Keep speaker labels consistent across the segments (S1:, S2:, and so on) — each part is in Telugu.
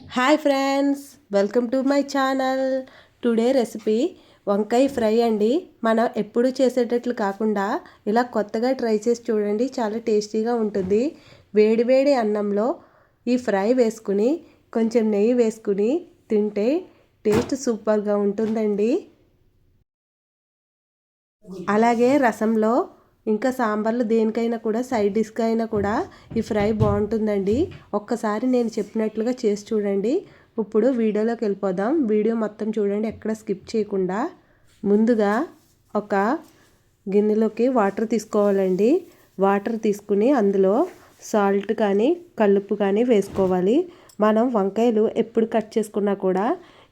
S1: Hi friends welcome to my channel. Today recipe వంకాయ ఫ్రై అండి. మనం ఎప్పుడు చేసేటట్లు కాకుండా ఇలా కొత్తగా ట్రై చేసి చూడండి చాలా టేస్టీగా ఉంటుంది. వేడివేడి అన్నంలో ఈ ఫ్రై వేసుకుని కొంచెం నెయ్యి వేసుకుని తింటే టేస్ట్ సూపర్గా ఉంటుందండి. అలాగే రసంలో ఇంకా సాంబార్లు దేనికైనా కూడా సైడ్ డిష్గా అయినా కూడా ఈ ఫ్రై బాగుంటుందండి. ఒక్కసారి నేను చెప్పినట్లుగా చేసి చూడండి. ఇప్పుడు వీడియోలోకి వెళ్ళిపోదాం. వీడియో మొత్తం చూడండి ఎక్కడ స్కిప్ చేయకుండా. ముందుగా ఒక గిన్నెలోకి వాటర్ తీసుకోవాలండి. వాటర్ తీసుకుని అందులో సాల్ట్ కానీ కలుపు కానీ వేసుకోవాలి. మనం వంకాయలు ఎప్పుడు కట్ చేసుకున్నా కూడా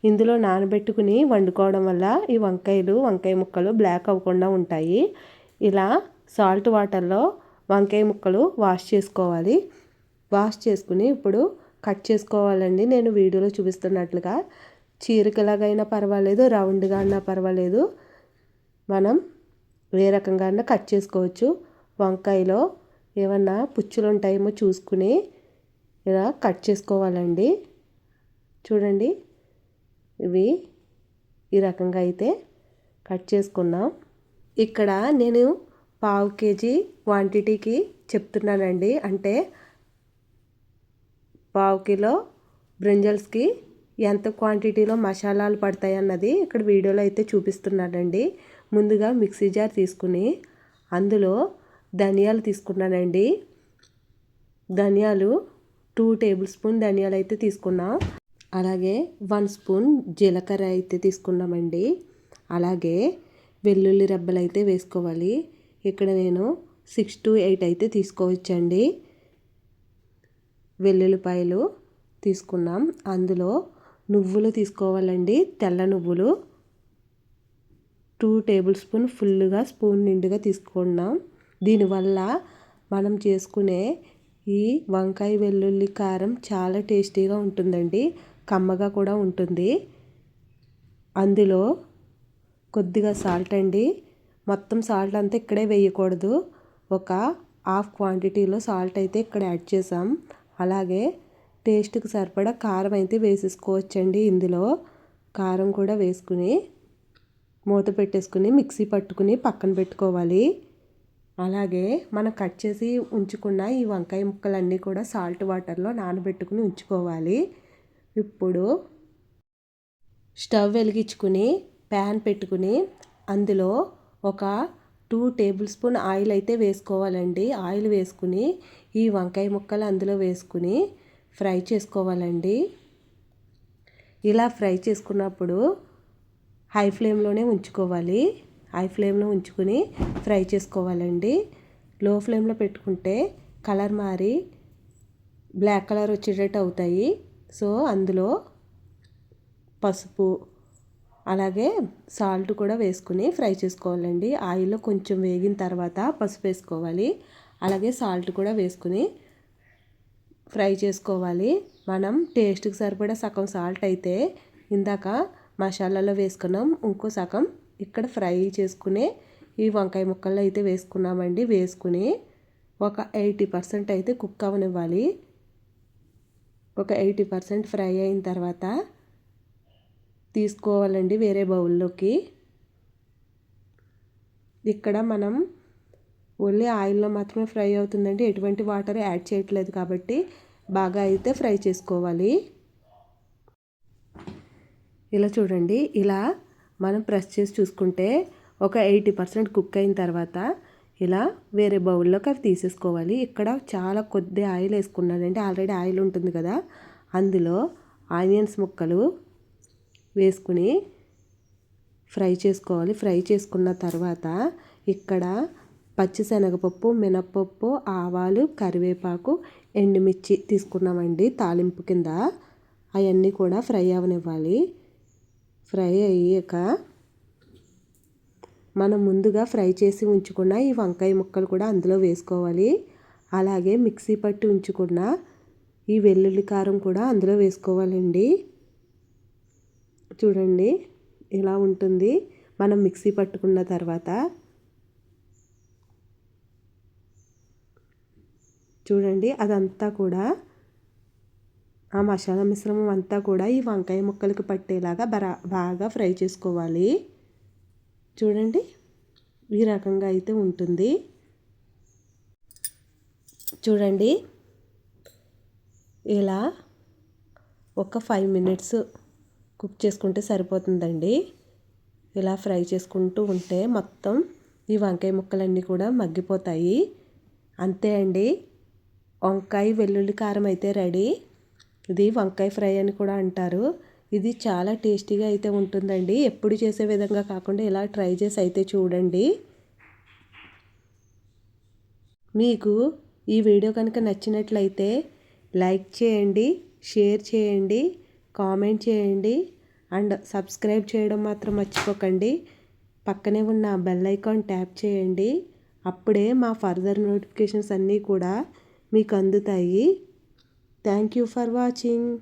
S1: ఇందులో నానబెట్టుకుని వండుకోవడం వల్ల ఈ వంకాయలు వంకాయ ముక్కలు బ్లాక్ అవ్వకుండా ఉంటాయి. ఇలా సాల్ట్ వాటర్లో వంకాయ ముక్కలు వాష్ చేసుకోవాలి. వాష్ చేసుకుని ఇప్పుడు కట్ చేసుకోవాలండి. నేను వీడియోలో చూపిస్తున్నట్లుగా చీరికలాగైనా పర్వాలేదు రౌండ్గా అన్నా పర్వాలేదు. మనం ఏ రకంగా అన్నా కట్ చేసుకోవచ్చు. వంకాయలో ఏమన్నా పుచ్చులు ఉంటాయేమో చూసుకుని ఇలా కట్ చేసుకోవాలండి. చూడండి ఇవి ఈ రకంగా అయితే కట్ చేసుకున్నాం. ఇక్కడ నేను పావు కేజీ క్వాంటిటీకి చెప్తున్నానండి. అంటే పావు కిలో బ్రింజల్స్కి ఎంత క్వాంటిటీలో మసాలాలు పడతాయి అన్నది ఇక్కడ వీడియోలో అయితే చూపిస్తున్నానండి. ముందుగా మిక్సీ జార్ తీసుకుని అందులో ధనియాలు తీసుకున్నానండి. ధనియాలు టూ టేబుల్ స్పూన్ ధనియాలు అయితే తీసుకున్నాం. అలాగే వన్ స్పూన్ జీలకర్ర అయితే తీసుకున్నామండి. అలాగే వెల్లుల్లి రెబ్బలు అయితే వేసుకోవాలి. ఇక్కడ నేను సిక్స్ టు ఎయిట్ అయితే తీసుకోవచ్చండి. వెల్లుల్లిపాయలు తీసుకున్నాం. అందులో నువ్వులు తీసుకోవాలండి. తెల్ల నువ్వులు టూ టేబుల్ స్పూన్ ఫుల్గా స్పూన్ నిండుగా తీసుకున్నాం. దీనివల్ల మనం చేసుకునే ఈ వంకాయ వెల్లుల్లి కారం చాలా టేస్టీగా ఉంటుందండి. కమ్మగా కూడా ఉంటుంది. అందులో కొద్దిగా సాల్ట్ అండి. మొత్తం సాల్ట్ అంతా ఇక్కడే వేయకూడదు. ఒక హాఫ్ క్వాంటిటీలో సాల్ట్ అయితే ఇక్కడ యాడ్ చేసాం అలాగే టేస్ట్కి సరిపడా కారం అయితే వేసేసుకోవచ్చండి ఇందులో. కారం కూడా వేసుకుని మూత పెట్టేసుకుని మిక్సీ పట్టుకుని పక్కన పెట్టుకోవాలి. అలాగే మనం కట్ చేసి ఉంచుకున్న ఈ వంకాయ ముక్కలన్నీ కూడా సాల్ట్ వాటర్లో నానబెట్టుకుని ఉంచుకోవాలి. ఇప్పుడు స్టవ్ వెలిగించుకుని ప్యాన్ పెట్టుకుని అందులో ఒక టూ టేబుల్ స్పూన్ ఆయిల్ అయితే వేసుకోవాలండి. ఆయిల్ వేసుకుని ఈ వంకాయ ముక్కలు అందులో వేసుకుని ఫ్రై చేసుకోవాలండి. ఇలా ఫ్రై చేసుకున్నప్పుడు హై ఫ్లేమ్లోనే ఉంచుకోవాలి. హై ఫ్లేమ్లో ఉంచుకుని ఫ్రై చేసుకోవాలండి. లో ఫ్లేమ్లో పెట్టుకుంటే కలర్ మారి బ్లాక్ కలర్ వచ్చేటట్టు అవుతాయి. సో అందులో పసుపు అలాగే సాల్ట్ కూడా వేసుకుని ఫ్రై చేసుకోవాలండి. ఆయిల్లో కొంచెం వేగిన తర్వాత పసుపు వేసుకోవాలి. అలాగే సాల్ట్ కూడా వేసుకుని ఫ్రై చేసుకోవాలి. మనం టేస్ట్కి సరిపడా సగం సాల్ట్ అయితే ఇందాక మసాలాలో వేసుకున్నాం. ఇంకో సగం ఇక్కడ ఫ్రై చేసుకునే ఈ వంకాయ ముక్కల్లో అయితే వేసుకున్నామండి. వేసుకుని ఒక ఎయిటీ పర్సెంట్ అయితే కుక్ అవనివ్వాలి. ఒక ఎయిటీ పర్సెంట్ ఫ్రై అయిన తర్వాత తీసుకోవాలండి వేరే బౌల్లోకి. ఇక్కడ మనం ఓన్లీ ఆయిల్లో మాత్రమే ఫ్రై అవుతుందండి. ఎటువంటి వాటర్ యాడ్ చేయట్లేదు కాబట్టి బాగా అయితే ఫ్రై చేసుకోవాలి. ఇలా చూడండి ఇలా మనం ప్రెస్ చేసి చూసుకుంటే ఒక ఎయిటీ పర్సెంట్ కుక్ అయిన తర్వాత ఇలా వేరే బౌల్లోకి అవి తీసేసుకోవాలి. ఇక్కడ చాలా కొద్ది ఆయిల్ వేసుకున్నానండి. ఆల్రెడీ ఆయిల్ ఉంటుంది కదా అందులో ఆనియన్స్ ముక్కలు వేసుకుని ఫ్రై చేసుకోవాలి. ఫ్రై చేసుకున్న తర్వాత ఇక్కడ పచ్చిశనగపప్పు మినప్పప్పు ఆవాలు కరివేపాకు ఎండుమిర్చి తీసుకున్నామండి తాలింపు కింద. అవన్నీ కూడా ఫ్రై అవనివ్వాలి. ఫ్రై అయ్యాక మనం ముందుగా ఫ్రై చేసి ఉంచుకున్న ఈ వంకాయ ముక్కలు కూడా అందులో వేసుకోవాలి. అలాగే మిక్సీ పట్టి ఉంచుకున్న ఈ వెల్లుల్లి కారం కూడా అందులో వేసుకోవాలండి. చూడండి ఇలా ఉంటుంది? మనం మిక్సీ పట్టుకున్న తర్వాత చూడండి అదంతా కూడా ఆ మసాలా మిశ్రమం అంతా కూడా ఈ వంకాయ ముక్కలకు పట్టేలాగా బరా బాగా ఫ్రై చేసుకోవాలి. చూడండి ఈ రకంగా అయితే ఉంటుంది. చూడండి ఇలా ఒక ఫైవ్ మినిట్స్ కుక్ చేసుకుంటే సరిపోతుందండి. ఇలా ఫ్రై చేసుకుంటూ ఉంటే మొత్తం ఈ వంకాయ ముక్కలన్నీ కూడా మగ్గిపోతాయి. అంతే అండి. వంకాయ వెల్లుల్లి కారం అయితే రెడీ. ఇది వంకాయ ఫ్రై అని కూడా అంటారు. ఇది చాలా టేస్టీగా అయితే ఉంటుందండి. ఎప్పుడు చేసే విధంగా కాకుండా ఇలా ట్రై చేసి అయితే చూడండి. మీకు ఈ వీడియో కనుక నచ్చినట్లయితే లైక్ చేయండి షేర్ చేయండి. కామెంట్ చేయండి అండ్ సబ్స్క్రైబ్ చేయడం మాత్రం మర్చిపోకండి. పక్కనే ఉన్న బెల్ ఐకాన్ ట్యాప్ చేయండి. అప్పుడే మా ఫర్దర్ నోటిఫికేషన్స్ అన్నీ కూడా మీకు అందుతాయి. Thank you for watching.